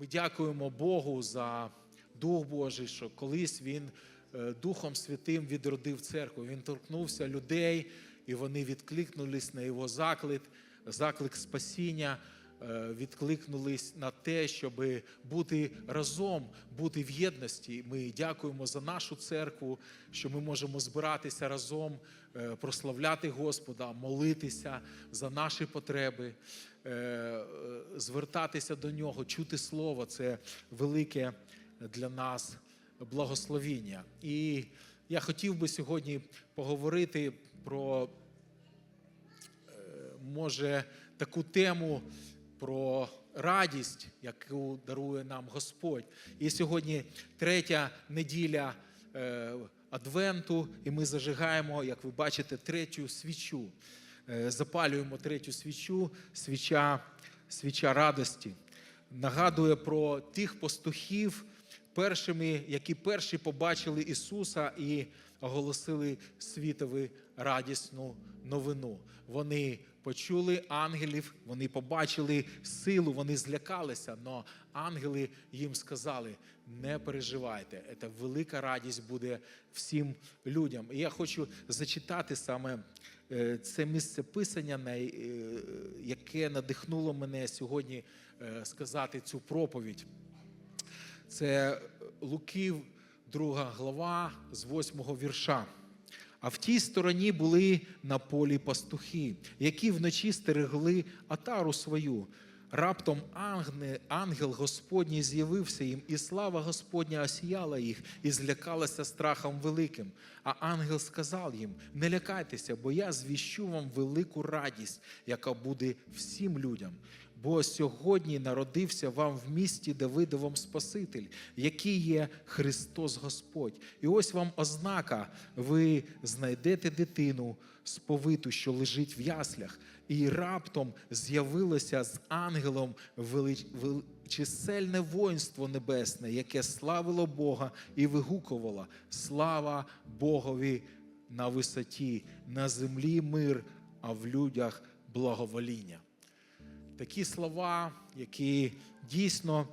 Ми дякуємо Богу за Дух Божий, що колись Він е, Духом Святим відродив церкву. Він торкнувся людей, і вони відкликнулись на його заклик, заклик спасіння, відкликнулись на те, щоб бути разом, бути в єдності. Ми дякуємо за нашу церкву, що ми можемо збиратися разом, е, прославляти Господа, молитися за наші потреби, е, е, звертатися до нього, чути слово це велике для нас благословіння. І я хотів би сьогодні поговорити про може таку тему про радість, яку дарує нам Господь. І сьогодні третя неділя е, Адвенту, і ми зажигаємо, як ви бачите, третю свічу. Е, запалюємо третю свічу, свіча, свіча радості. Нагадує про тих пастухів, першими, які перші побачили Ісуса і оголосили світові радісну новину. Вони почули ангелів, вони побачили силу, вони злякалися, але ангели їм сказали: не переживайте, це велика радість буде всім людям. І я хочу зачитати саме е, це місце писання, е, яке надихнуло мене сьогодні е, сказати цю проповідь. Це Луків, друга глава з восьмого вірша. А в тій стороні були на полі пастухи, які вночі стерегли атару свою. Раптом ангел Господній з'явився їм, і слава Господня осіяла їх, і злякалася страхом великим. А ангел сказав їм: Не лякайтеся, бо я звіщу вам велику радість, яка буде всім людям. Бо сьогодні народився вам в місті Давидовом Спаситель, який є Христос Господь. І ось вам ознака: ви знайдете дитину сповиту, що лежить в яслях, і раптом з'явилося з ангелом велич... вел- чисельне воїнство небесне, яке славило Бога і вигукувало: Слава Богові на висоті, на землі мир, а в людях благовоління такі слова, які дійсно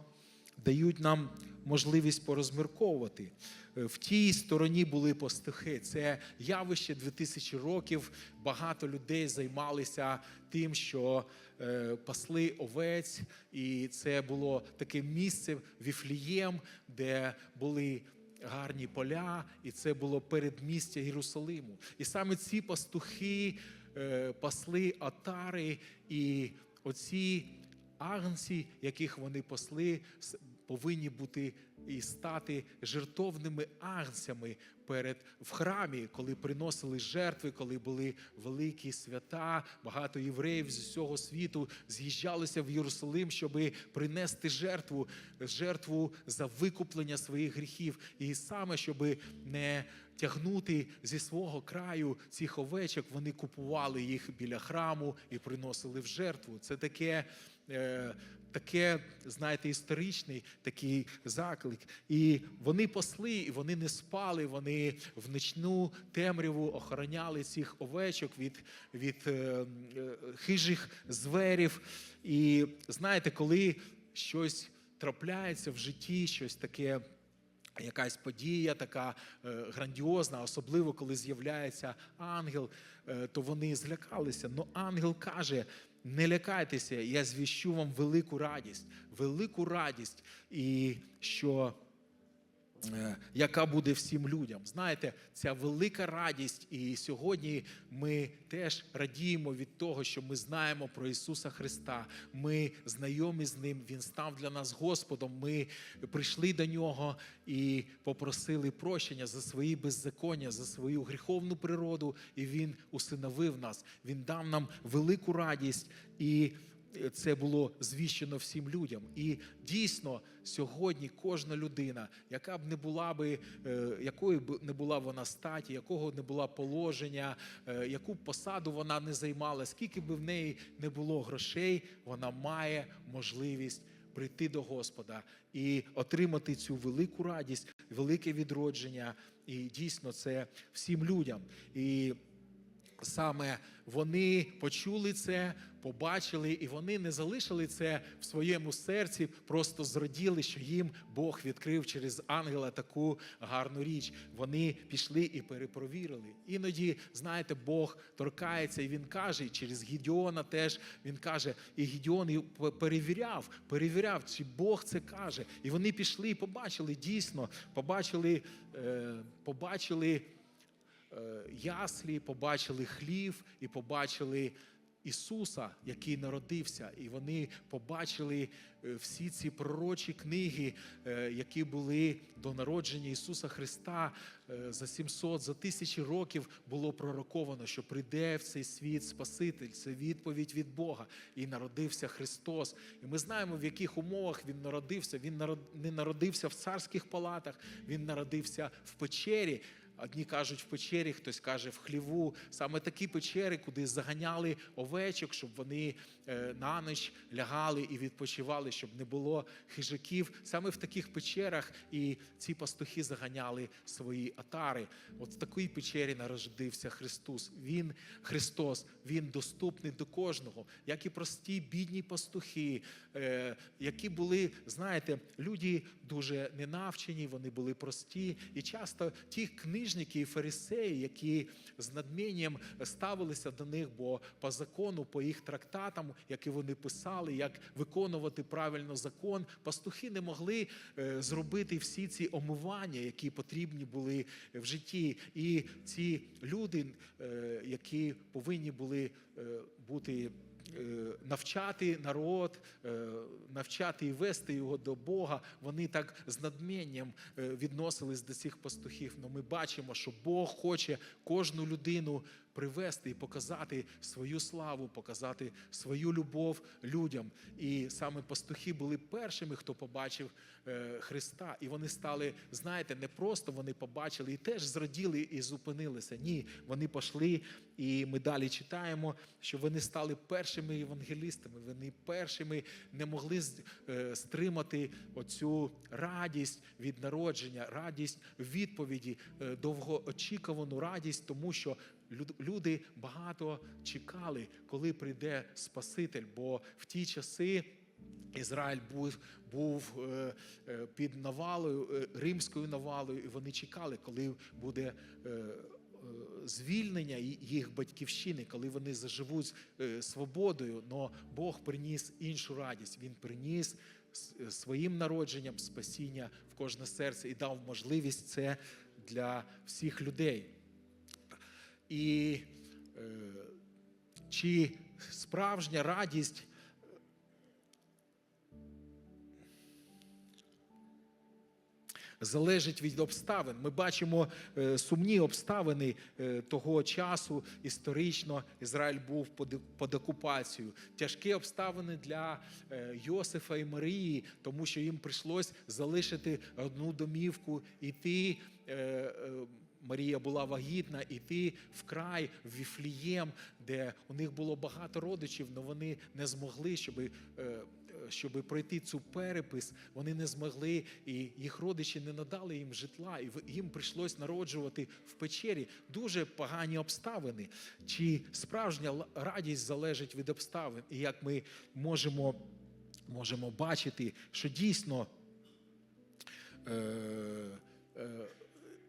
дають нам можливість порозмірковувати. Е, В тій стороні були пастухи. Це явище 2000 років. Багато людей займалися тим, що е, пасли овець, і це було таке місце Віфлієм, де були гарні поля, і це було передмістя Єрусалиму. І саме ці пастухи е, пасли отари, і оці агнці, яких вони посли, повинні бути і стати жертовними агнцями перед в храмі, коли приносили жертви, коли були великі свята. Багато євреїв з усього світу з'їжджалися в Єрусалим, щоб принести жертву, жертву за викуплення своїх гріхів, і саме щоб не тягнути зі свого краю цих овечок, вони купували їх біля храму і приносили в жертву. Це таке. Е, Таке, знаєте, історичний такий заклик. І вони пасли, і вони не спали, вони в ночну темряву охороняли цих овечок від, від е, е, хижих зверів. І знаєте, коли щось трапляється в житті, щось таке якась подія така е, грандіозна, особливо коли з'являється ангел, е, то вони злякалися. Но ангел каже: не лякайтеся, я звіщу вам велику радість, велику радість, і що. Е, Яка буде всім людям, знаєте, ця велика радість, і сьогодні ми теж радіємо від того, що ми знаємо про Ісуса Христа. Ми знайомі з Ним. Він став для нас Господом. Ми прийшли до Нього і попросили прощення за свої беззаконня, за свою гріховну природу, і Він усиновив нас. Він дав нам велику радість і. Це було звіщено всім людям. І дійсно сьогодні кожна людина, яка б не була би, е, якою б не була вона статі, якого не була положення, е, яку б посаду вона не займала, скільки б в неї не було грошей, вона має можливість прийти до Господа і отримати цю велику радість, велике відродження. І дійсно це всім людям. І саме вони почули це, побачили, і вони не залишили це в своєму серці, просто зраділи, що їм Бог відкрив через ангела таку гарну річ. Вони пішли і перепровірили. Іноді, знаєте, Бог торкається, і він каже, і через Гідіона теж він каже, і Гідіон перевіряв, перевіряв, чи Бог це каже. І вони пішли і побачили дійсно, побачили, е, побачили е, яслі, побачили хлів і побачили Ісуса, який народився, і вони побачили е, всі ці пророчі книги, е, які були до народження Ісуса Христа е, за 700, за тисячі років було пророковано, що прийде в цей світ Спаситель. Це відповідь від Бога. І народився Христос. І ми знаємо, в яких умовах Він народився. Він не народився в царських палатах, він народився в печері. Одні кажуть в печері, хтось каже в хліву. Саме такі печери, куди заганяли овечок, щоб вони е, на ніч лягали і відпочивали, щоб не було хижаків. Саме в таких печерах і ці пастухи заганяли свої атари. От в такій печері народився Христос. Він Христос, Він доступний до кожного, як і прості бідні пастухи, е, які були, знаєте, люди дуже ненавчені, вони були прості. І часто ті книжники і фарисеї, які з надмінням ставилися до них, бо по закону, по їх трактатам, які вони писали, як виконувати правильно закон, пастухи не могли е, зробити всі ці омивання, які потрібні були в житті. І ці люди, е, які повинні були е, бути навчати народ, е, навчати і вести його до Бога. Вони так з надмінням е, відносились до цих пастухів. Но ми бачимо, що Бог хоче кожну людину привести і показати свою славу, показати свою любов людям. І саме пастухи були першими, хто побачив е, Христа. І вони стали, знаєте, не просто вони побачили і теж зраділи і зупинилися. Ні, вони пішли, і ми далі читаємо, що вони стали першими євангелістами. Вони першими не могли е, стримати оцю радість від народження, радість відповіді, е, довгоочікувану радість, тому що люди багато чекали, коли прийде Спаситель. Бо в ті часи. Ізраїль був, був е, е, під навалою, е, римською навалою, і вони чекали, коли буде звільнення їх батьківщини, коли вони заживуть свободою. Но Бог приніс іншу радість. Він приніс своїм народженням спасіння в кожне серце і дав можливість це для всіх людей. І е, чи справжня радість залежить від обставин. Ми бачимо е, сумні обставини е, того часу. Історично Ізраїль був під, під окупацією. Тяжкі обставини для е, Йосифа і Марії, тому що їм прийшлось залишити одну домівку, іти. е, е, Марія була вагітна, іти в край в Віфлієм, де у них було багато родичів, але вони не змогли, щоб, щоб пройти цю перепис. Вони не змогли, і їх родичі не надали їм житла, і їм прийшлось народжувати в печері. Дуже погані обставини. Чи справжня радість залежить від обставин? І як ми можемо, можемо бачити, що дійсно. Е, е,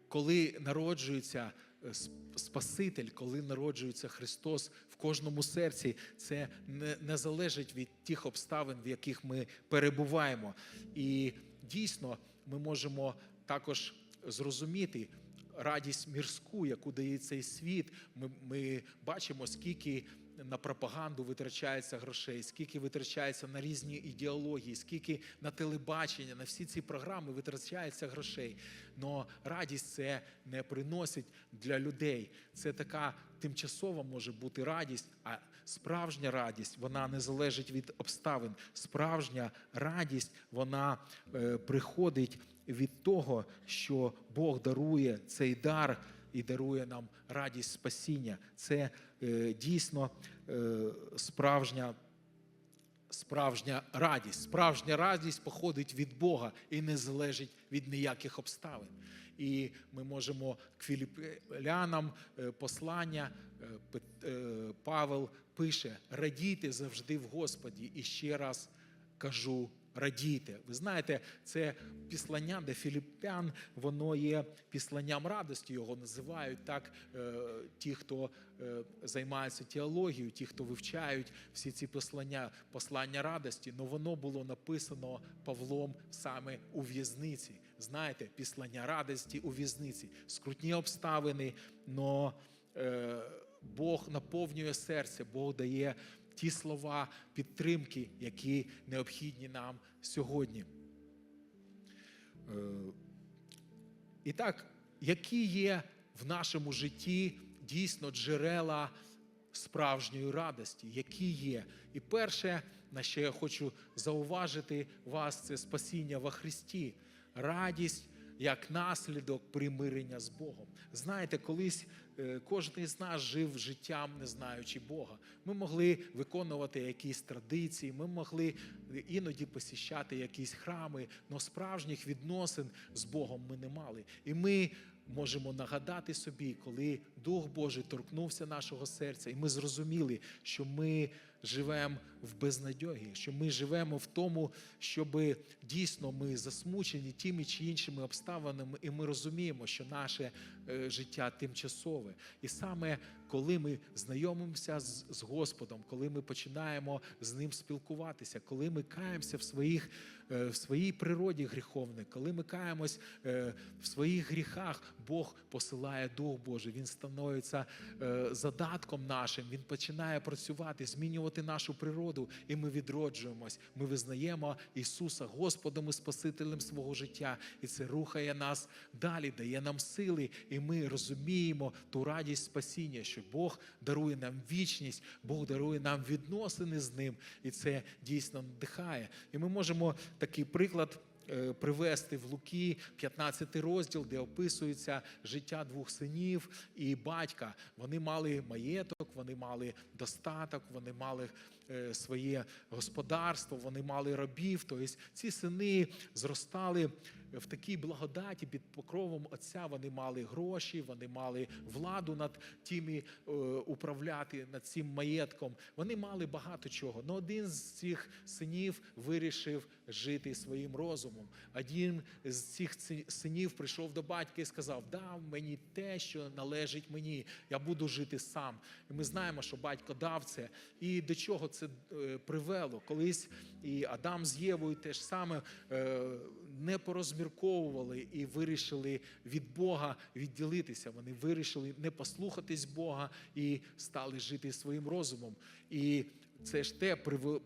коли народжується е, Спаситель, коли народжується Христос в кожному серці, це не, не залежить від тих обставин, в яких ми перебуваємо. І дійсно ми можемо також зрозуміти радість мірську, яку дає цей світ. Ми, ми бачимо, скільки на пропаганду витрачається грошей, скільки витрачається на різні ідеології, скільки на телебачення, на всі ці програми витрачається грошей. Но радість це не приносить для людей. Це така тимчасова може бути радість, а справжня радість вона не залежить від обставин. Справжня радість вона е, приходить від того, що Бог дарує цей дар і дарує нам радість спасіння. Це е, дійсно е, справжня. Справжня радість, справжня радість походить від Бога і не залежить від ніяких обставин. і ми можемо к філіплянам е, послання е, е, Павел пише: радійте завжди в Господі. І ще раз кажу. Радійте. Ви знаєте, це післання до філіппян, воно є післанням радості, його називають так. е, Ті, хто е, займаються теологією, ті, хто вивчають всі ці послання, послання радості, але воно було написано Павлом саме у в'язниці. Знаєте, післання радості у в'язниці, скрутні обставини, но е, Бог наповнює серце, Бог дає ті слова підтримки, які необхідні нам сьогодні. Е, І так, які є в нашому житті дійсно джерела справжньої радості, які є? І перше, на що я хочу зауважити вас, це спасіння во Христі, радість як наслідок примирення з Богом. Знаєте, колись е, кожен із нас жив життям, не знаючи Бога. Ми могли виконувати якісь традиції, ми могли іноді посіщати якісь храми, але справжніх відносин з Богом ми не мали. І ми можемо нагадати собі, коли Дух Божий торкнувся нашого серця, і ми зрозуміли, що ми живемо в безнадьогі, що ми живемо в тому, щоб дійсно ми засмучені тими чи іншими обставинами, і ми розуміємо, що наше життя тимчасове. І саме коли ми знайомимося з, з Господом, коли ми починаємо з ним спілкуватися, коли ми каємося в своїх е, в своїй природі гріховній, коли ми каємось е, в своїх гріхах, Бог посилає Дух Божий, Він становиться е, задатком нашим, Він починає працювати, змінювати нашу природу, і ми відроджуємось. Ми визнаємо Ісуса Господом і Спасителем свого життя, і це рухає нас далі, дає нам сили, і ми розуміємо ту радість спасіння, що Бог дарує нам вічність, Бог дарує нам відносини з ним, і це дійсно надихає. І ми можемо такий приклад. е, Привести в Луки 15 розділ, де описується життя двох синів і батька. Вони мали маєток, вони мали достаток, вони мали е, своє господарство, вони мали рабів. Тобто ці сини зростали в такій благодаті під покровом Отця. Вони мали гроші, вони мали владу над тими е, управляти над цим маєтком. Вони мали багато чого. Но один з цих синів вирішив жити своїм розумом. Один з цих синів прийшов до батька і сказав: Дав мені те, що належить мені. Я буду жити сам. І ми знаємо, що батько дав це. І до чого це е, привело? Колись і Адам з Євою теж саме е, не порозмірковували і вирішили від Бога відділитися. Вони вирішили не послухатись Бога і стали жити своїм розумом. І це ж те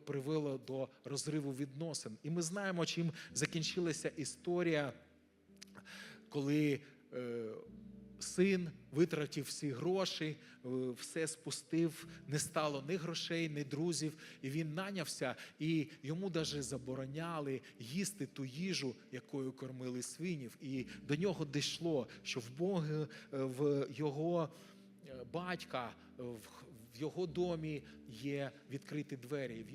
привело до розриву відносин. І ми знаємо, чим закінчилася історія, коли е, син витратив всі гроші, е, все спустив, не стало ні грошей, ні друзів. І він нанявся, і йому навіть забороняли їсти ту їжу, якою кормили свинів. І до нього дійшло, що в Бога, е, в його е, батька, в його домі є відкриті двері.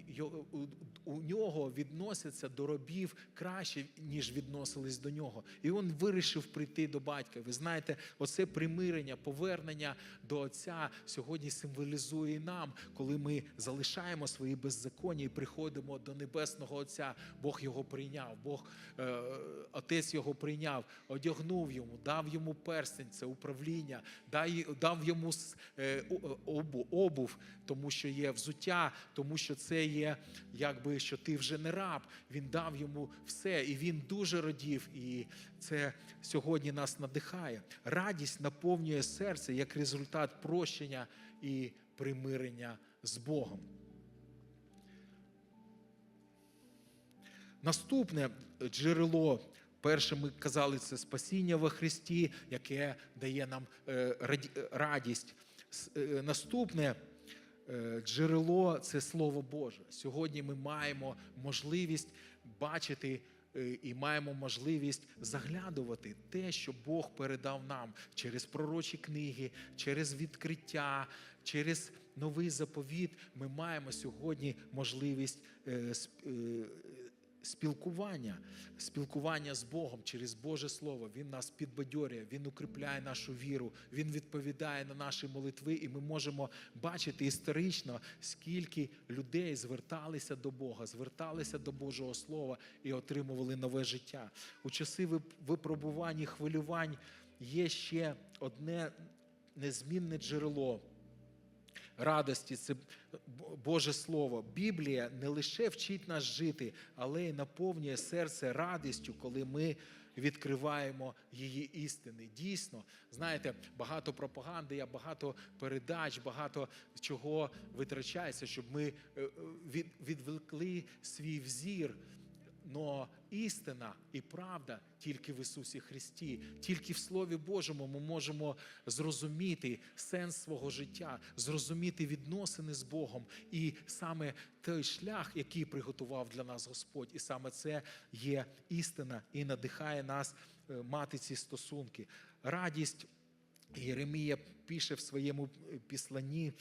У- нього відносяться до робів краще, ніж відносились до нього. І він вирішив прийти до батька. Ви знаєте, оце примирення, повернення до Отця сьогодні символізує і нам, коли ми залишаємо свої беззаконня і приходимо до Небесного Отця. Бог його прийняв, Бог е, Отець його прийняв, одягнув йому, дав йому перстень, це управління, дав йому с- е, обув, тому що є взуття, тому що це є якби що ти вже не раб. Він дав йому все, і він дуже радів. І це сьогодні нас надихає. Радість наповнює серце як результат прощення і примирення з Богом. Наступне джерело. Перше, ми казали, це спасіння во Христі, яке дає нам е, раді- радість. Е, Наступне джерело це Слово Боже. Сьогодні ми маємо можливість бачити е, і маємо можливість заглядувати те, що Бог передав нам через пророчі книги, через відкриття, через новий заповіт. Ми маємо сьогодні можливість е, е, спілкування, спілкування з Богом через Боже Слово. Він нас підбадьорює, Він укріпляє нашу віру, Він відповідає на наші молитви, і ми можемо бачити історично, скільки людей зверталися до Бога, зверталися до Божого Слова і отримували нове життя. У часи випробувань і хвилювань є ще одне незмінне джерело радості, це Боже Слово. Біблія не лише вчить нас жити, але й наповнює серце радістю, коли ми відкриваємо її істини. Дійсно, знаєте, багато пропаганди, є багато передач, багато чого витрачається, щоб ми е, е, відвлекли свій взір. Но істина і правда тільки в Ісусі Христі, тільки в Слові Божому ми можемо зрозуміти сенс свого життя, зрозуміти відносини з Богом і саме той шлях, який приготував для нас Господь. І саме це є істина і надихає нас е, мати ці стосунки. Радість Єремія пише в своєму е, післанні.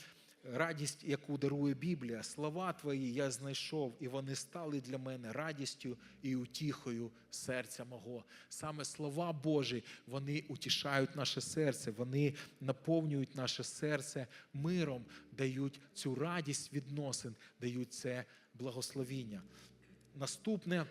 Радість, яку дарує Біблія, слова твої я знайшов, і вони стали для мене радістю і утіхою серця мого. Саме слова Божі вони утішають наше серце, вони наповнюють наше серце миром, дають цю радість відносин, дають це благословіння. Наступне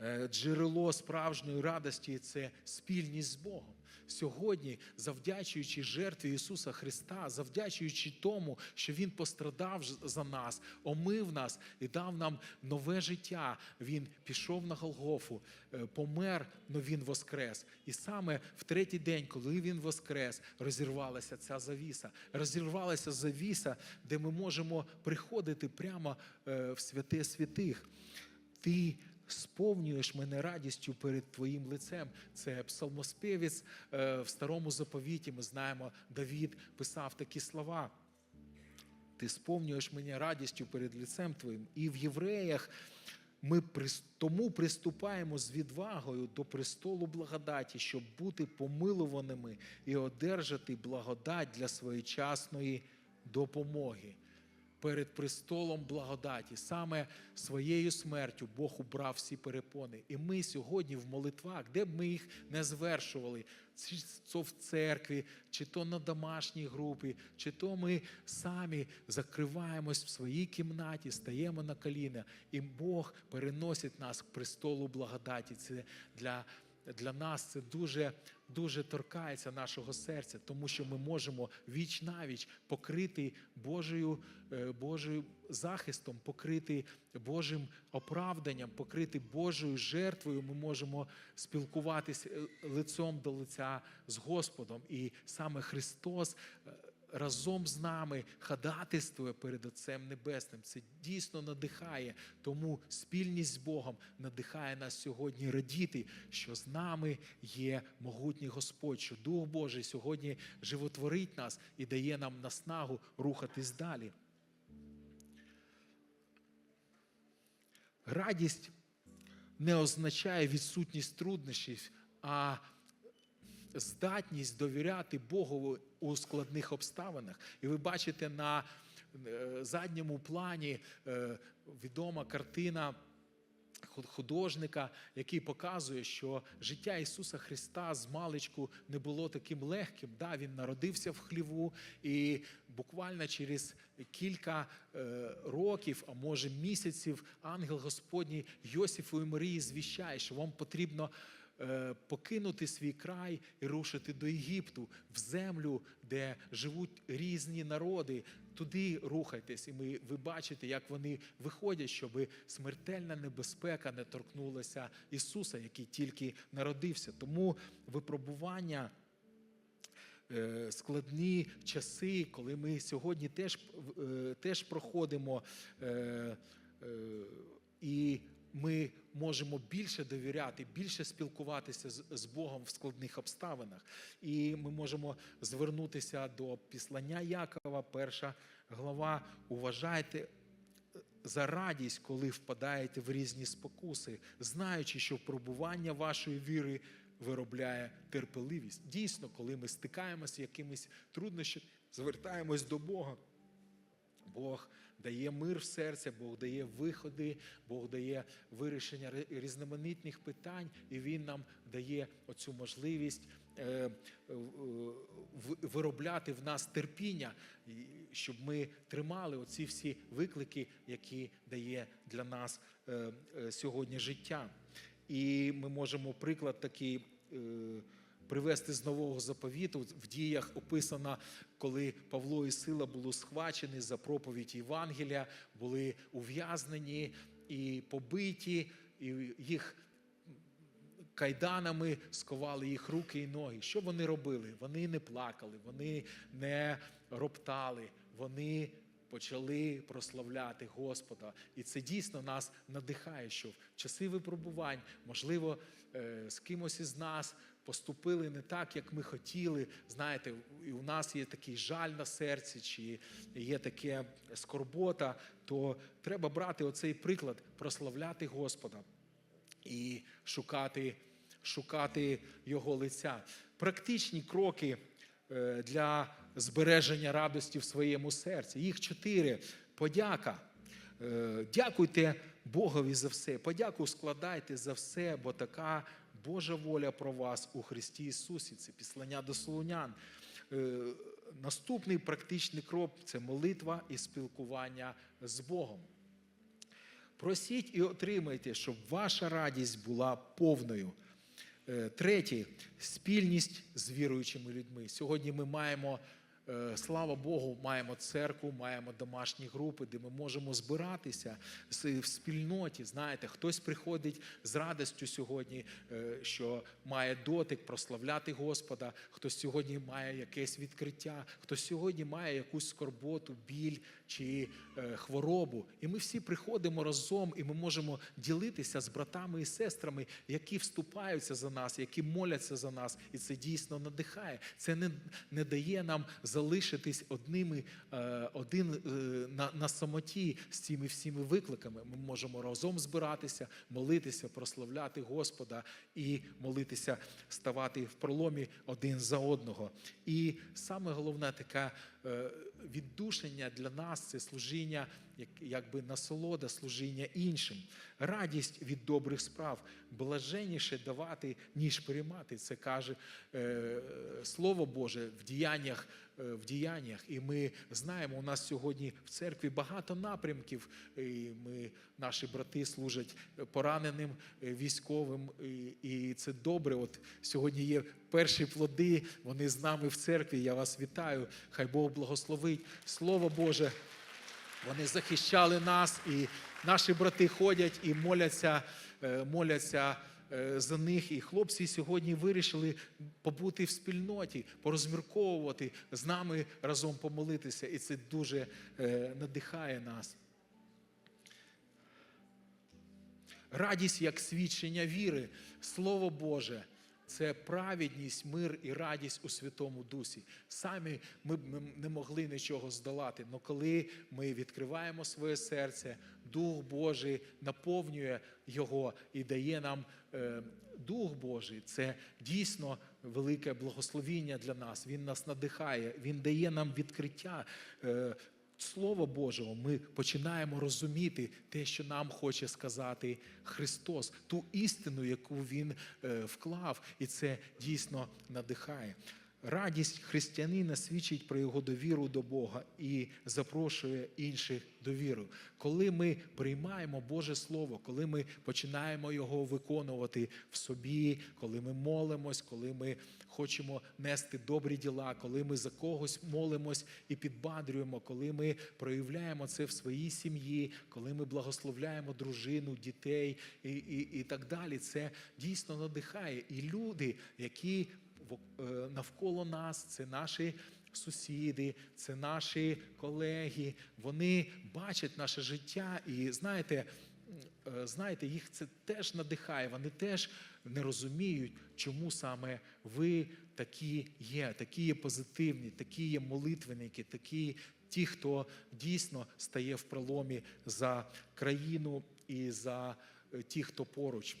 е, джерело справжньої радості це спільність з Богом. Сьогодні, завдячуючи жертві Ісуса Христа, завдячуючи тому, що Він пострадав за нас, омив нас і дав нам нове життя. Він пішов на Голгофу, е, помер, но Він воскрес. І саме в третій день, коли Він воскрес, розірвалася ця завіса. Розірвалася завіса, де ми можемо приходити прямо е, в святе святих. Ти сповнюєш мене радістю перед Твоїм лицем. Це псалмоспівець е, в старому заповіті. Ми знаємо, Давід писав такі слова. Ти сповнюєш мене радістю перед лицем Твоїм. І в євреях ми тому приступаємо з відвагою до престолу благодаті, щоб бути помилуваними і одержати благодать для своєчасної допомоги перед престолом благодаті. Саме своєю смертю Бог убрав всі перепони. І ми сьогодні в молитвах, де б ми їх не звершували, чи то в церкві, чи то на домашній групі, чи то ми самі закриваємось в своїй кімнаті, стаємо на коліна, і Бог переносить нас к престолу благодаті. Це для для нас це дуже дуже торкається нашого серця, тому що ми можемо віч навіч покрити Божою, е, Божою захистом, покрити Божим оправданням, покрити Божою жертвою. Ми можемо спілкуватися е, лицем до лиця з Господом. І саме Христос. Разом з нами ходатайствує перед Отцем Небесним. Це дійсно надихає. Тому спільність з Богом надихає нас сьогодні радіти, що з нами є могутній Господь, що Дух Божий сьогодні животворить нас і дає нам наснагу рухатись далі. Радість не означає відсутність труднощів, а здатність довіряти Богу у складних обставинах. І ви бачите на е, задньому плані е, відома картина художника, який показує, що життя Ісуса Христа з маличку не було таким легким. Да, він народився в хліву, і буквально через кілька е, років, а може місяців, ангел Господній Йосифу і Марії звіщає, що вам потрібно. Е, Покинути свій край і рушити до Єгипту в землю, де живуть різні народи. Туди рухайтесь, і ми ви бачите, як вони виходять, щоб смертельна небезпека не торкнулася Ісуса, який тільки народився. Тому випробування. е, Складні часи, коли ми сьогодні теж, е, теж проходимо, і ми можемо більше довіряти, більше спілкуватися з, Богом в складних обставинах. І ми можемо звернутися до післання Якова, перша глава. Уважайте за радість, коли впадаєте в різні спокуси, знаючи, що пробування вашої віри виробляє терпеливість. Дійсно, коли ми стикаємося з якимись труднощами, звертаємось до Бога. Бог дає мир в серце, Бог дає виходи, Бог дає вирішення різноманітних питань, і Він нам дає оцю можливість е, е, виробляти в нас терпіння, щоб ми тримали оці всі виклики, які дає для нас е, сьогодні життя. І ми можемо приклад такий. Привести з нового заповіту в діях описано, коли Павло і Сила були схвачені за проповідь Євангелія, були ув'язнені і побиті, і їх кайданами сковали їх руки і ноги. Що вони робили? Вони не плакали, вони не роптали, вони почали прославляти Господа. І це дійсно нас надихає, що в часи випробувань, можливо, е, з кимось із нас поступили не так, як ми хотіли. Знаєте, і у нас є такий жаль на серці, чи є таке скорбота, то треба брати оцей приклад, прославляти Господа і шукати, шукати його лиця. Практичні кроки е, для збереження радості в своєму серці. Їх чотири. Подяка. Е, Дякуйте Богові за все. Подяку складайте за все, бо така Божа воля про вас у Христі Ісусі. Це післання до Солунян. Е, Наступний практичний крок це молитва і спілкування з Богом. Просіть і отримайте, щоб ваша радість була повною. Е, Третє спільність з віруючими людьми. Сьогодні ми маємо, слава Богу, маємо церкву, маємо домашні групи, де ми можемо збиратися в спільноті. Знаєте, хтось приходить з радістю сьогодні, е, що має дотик прославляти Господа, хтось сьогодні має якесь відкриття, хтось сьогодні має якусь скорботу, біль чи е, хворобу. І ми всі приходимо разом, і ми можемо ділитися з братами і сестрами, які вступаються за нас, які моляться за нас. І це дійсно надихає. Це не, не дає нам залишитись одними, е, один е, на, на самоті з цими всіми викликами. Ми можемо разом збиратися, молитися, прославляти Господа і молитися, ставати в проломі один за одного. І саме головне таке е, віддушення для нас це служіння, як, якби насолода, служіння іншим, радість від добрих справ, блаженніше давати, ніж приймати. Це каже Слово Боже в діяннях. Е, В діяннях, і ми знаємо, у нас сьогодні в церкві багато напрямків. І ми, наші брати служать пораненим е, військовим, і, це добре. От сьогодні є перші плоди. Вони з нами в церкві. Я вас вітаю. Хай Бог благословить. Слово Боже. Вони захищали нас, і наші брати ходять і моляться, е, моляться за них. І хлопці сьогодні вирішили побути в спільноті, порозмірковувати з нами разом помолитися. І це дуже е, надихає нас. Радість як свідчення віри, Слово Боже. Це праведність, мир і радість у Святому Дусі. Самі ми б не могли нічого здолати. але коли ми відкриваємо своє серце, Дух Божий наповнює його і дає нам е, Дух Божий. Це дійсно велике благословіння для нас. Він нас надихає, Він дає нам відкриття. Е, Слова Божого, ми починаємо розуміти те, що нам хоче сказати Христос, ту істину, яку Він е, вклав, і це дійсно надихає. Радість християнина свідчить про його довіру до Бога і запрошує інших до віри. Коли ми приймаємо Боже Слово, коли ми починаємо його виконувати в собі, коли ми молимось, коли ми хочемо нести добрі діла, коли ми за когось молимось і підбадрюємо, коли ми проявляємо це в своїй сім'ї, коли ми благословляємо дружину, дітей і, і, і так далі, це дійсно надихає. І люди, які навколо нас, це наші сусіди, це наші колеги. Вони бачать наше життя, і знаєте, е, знаєте, їх це теж надихає. Вони теж не розуміють, чому саме ви такі є, такі є позитивні, такі є молитвенники, такі ті, хто дійсно стає в проломі за країну і за е, ті, хто поруч.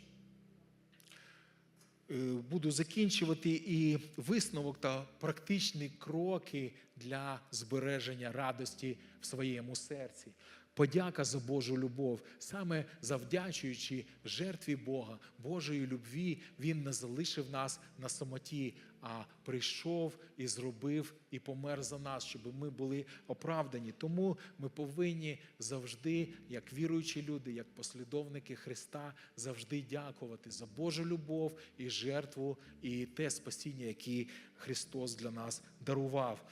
Е, буду закінчувати і висновок та практичні кроки для збереження радості в своєму серці. Подяка за Божу любов, саме завдячуючи жертві Бога, Божої любві, Він не залишив нас на самоті, а прийшов і зробив і помер за нас, щоб ми були оправдані. Тому ми повинні завжди, як віруючі люди, як послідовники Христа, завжди дякувати за Божу любов і жертву, і те спасіння, яке Христос для нас дарував.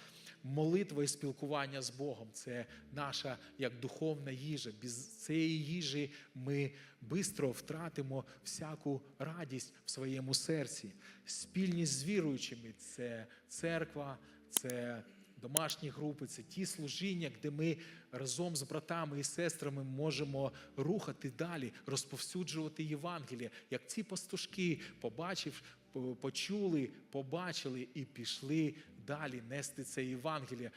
Молитва і спілкування з Богом це наша як духовна їжа. Без цієї їжі ми швидко втратимо всяку радість в своєму серці. Спільність з віруючими це церква, це домашні групи, це ті служіння, де ми разом з братами і сестрами можемо рухати далі, розповсюджувати Євангеліє, як ці пастушки, побачив, почули, побачили і пішли далі нести це Євангеліє,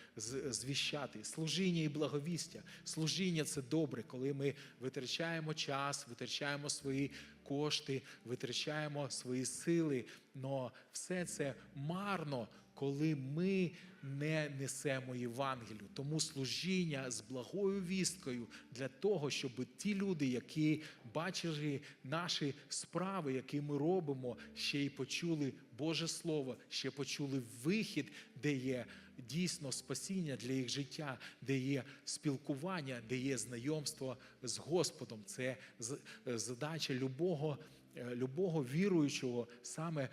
звіщати. Служіння і благовістя. Служіння це добре, коли ми витрачаємо час, витрачаємо свої кошти, витрачаємо свої сили. Но все це марно, коли ми не несемо Євангелію. Тому служіння з благою вісткою для того, щоб ті люди, які бачили наші справи, які ми робимо, ще й почули Боже Слово, ще почули вихід, де є дійсно спасіння для їх життя, де є спілкування, де є знайомство з Господом. Це е, задача любого. е, Любого віруючого саме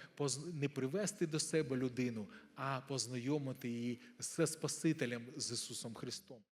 не привести до себе людину, а познайомити її з Спасителем з Ісусом Христом.